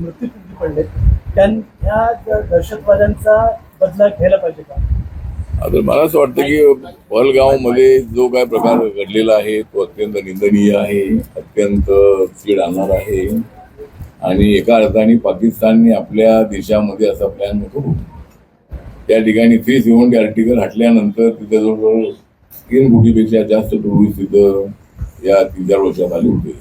मृत्यू पडले त्यां दहशतवाद्यांचा बदला घ्यायला पाहिजे का? आता मला असं वाटतं की पहलगावमध्ये जो काय प्रकार घडलेला आहे तो अत्यंत निंदनीय आहे अत्यंत चीड आणणार आहे. आणि एका अर्थाने पाकिस्तानने आपल्या देशामध्ये असा प्लॅन करू त्या ठिकाणी थ्री सेव्हन्टी आर्टिकल हटल्यानंतर तिथे जवळजवळ तीन कोटीपेक्षा जास्त टुरिस्ट तिथं या तीन चार वर्षात आले होते.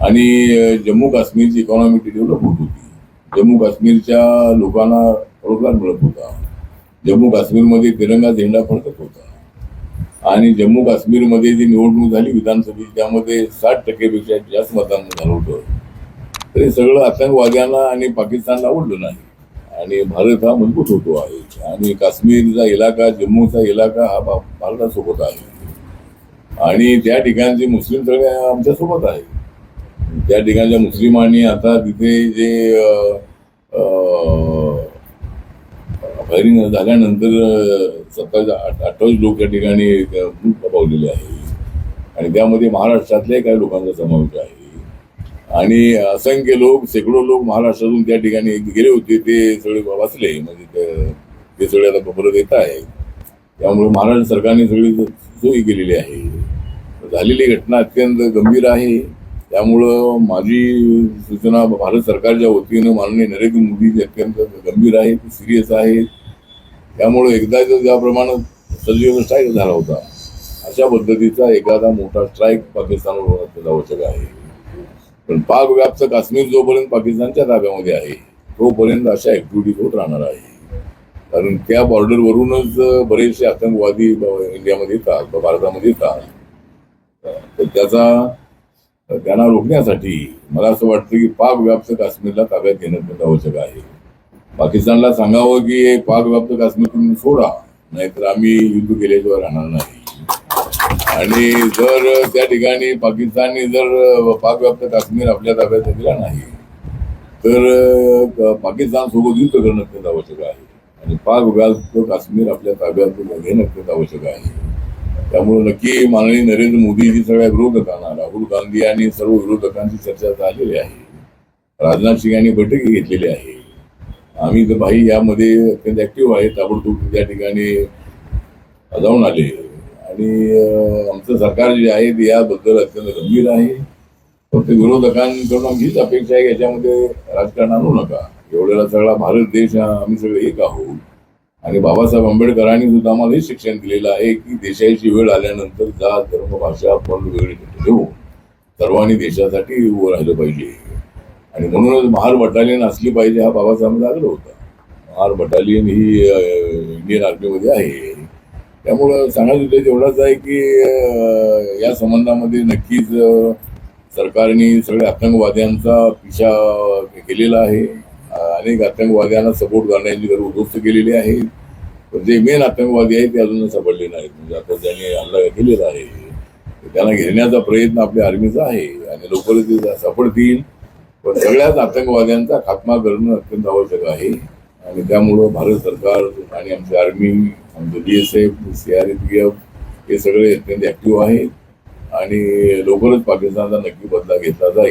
आणि जम्मू काश्मीरची इकॉनॉमी डेव्हलप होत होती. जम्मू काश्मीरच्या लोकांना रोजगार मिळत होता. जम्मू काश्मीरमध्ये तिरंगा झेंडा फडकत होता. आणि जम्मू काश्मीरमध्ये जी निवडणूक झाली विधानसभेची त्यामध्ये साठ टक्केपेक्षा जास्त मतदान झालं होतं. तर हे सगळं आतंकवाद्यांना आणि पाकिस्तानला आवडलं नाही. आणि भारत हा मजबूत होतो आहे. आणि काश्मीरचा इलाका जम्मूचा इलाका हा भारतासोबत आहे. आणि त्या ठिकाणचे मुस्लिम सगळे आमच्यासोबत आहे त्या ठिकाणच्या मुस्लिमांनी आता तिथे जे फायरिंग झाल्यानंतर सत्तावीस अठ्ठावीस लोक त्या ठिकाणी मृत पावलेले आहे. आणि त्यामध्ये महाराष्ट्रातल्याही काही लोकांचा समावेश आहे. आणि असंख्य लोक शेकडो लोक महाराष्ट्रातून त्या ठिकाणी गेले होते ते सगळे वाचले म्हणजे ते सगळे आता परत येत आहे. त्यामुळे महाराष्ट्र सरकारने सगळी सोयी केलेली आहे. झालेली घटना अत्यंत गंभीर आहे. त्यामुळं माझी सूचना भारत सरकारच्या वतीनं माननीय नरेंद्र मोदी अत्यंत गंभीर आहे सिरियस आहे. त्यामुळं एकदा ज्याप्रमाणे सजीव स्ट्राईक झाला होता अशा पद्धतीचा एखादा मोठा स्ट्राईक पाकिस्तानवर होणं आवश्यक आहे. पण पाक व्याप्त काश्मीर जोपर्यंत पाकिस्तानच्या ताब्यामध्ये आहे तोपर्यंत अशा ऍक्टिव्हिटीज होत राहणार आहे. कारण त्या बॉर्डरवरूनच बरेचसे आतंकवादी इंडियामध्ये येतात भारतामध्ये येतात. तर त्याचा त्यांना रोखण्यासाठी मला असं वाटतं की पाक व्याप्त काश्मीरला ताब्यात घेणं आवश्यक आहे. पाकिस्तानला सांगावं की हे पाक व्याप्त काश्मीर तुम्ही सोडा नाहीतर आम्ही युद्ध केल्याशिवाय राहणार नाही. आणि जर त्या ठिकाणी पाकिस्तानने जर पाकव्याप्त काश्मीर आपल्या ताब्यात दिला नाही तर पाकिस्तान सोबत युद्ध करणं अत्यंत आवश्यक आहे. आणि पाक व्याप्त काश्मीर आपल्या ताब्यात घेणं अत्यंत आवश्यक आहे. त्यामुळे नक्की माननीय नरेंद्र मोदीजी सगळ्या विरोधकांना राहुल गांधी आणि सर्व विरोधकांची चर्चा झालेली आहे. राजनाथ सिंग यांनी बैठकी घेतलेली आहे. आम्ही तर भाई यामध्ये अत्यंत ऍक्टिव्ह आहे ताबडतोब त्या ठिकाणी जाऊन आले. आणि आमचं सरकार जे आहे ते याबद्दल अत्यंत गंभीर आहे. फक्त विरोधकांकडून आमचीच हीच अपेक्षा आहे याच्यामध्ये राजकारण आणू नका. एवढ्याला सगळा भारत देश हा आम्ही सगळे एक आहोत. आणि बाबासाहेब आंबेडकरांनी सुद्धा आम्हाला हे शिक्षण दिलेलं आहे की देशाची वेळ आल्यानंतर जात धर्म भाषा पण वेळ ठेवून सर्वांनी देशासाठी उभं राहिलं पाहिजे. आणि म्हणूनच महार बटालियन असली पाहिजे हा बाबासाहेबांचा आग्रह होता. महार बटालियन ही इंडियन आर्मीमध्ये आहे. त्यामुळं सांगायचं उद्देश एवढाच आहे की या संबंधामध्ये नक्कीच सरकारने सगळ्या आतंकवाद्यांचा पिछा केलेला आहे. अनेक आतंकवाद्यांना सपोर्ट करण्याची गरज उद्ध्वस्त केलेली आहे पण जे मेन आतंकवादी आहेत ते अजून सापडले नाहीत. म्हणजे आता ज्यांनी हल्ला केलेला आहे त्यांना घेण्याचा प्रयत्न आपल्या आर्मीचा आहे आणि लवकरच ते सापडतील. पण सगळ्याच आतंकवाद्यांचा खात्मा करणं अत्यंत आवश्यक आहे आणि त्यामुळं भारत सरकार आणि आमची आर्मी आमचं B S F C R P F हे सगळे अत्यंत ऍक्टिव्ह आहेत आणि लवकरच पाकिस्तानचा नक्की बदला घेतला जाईल.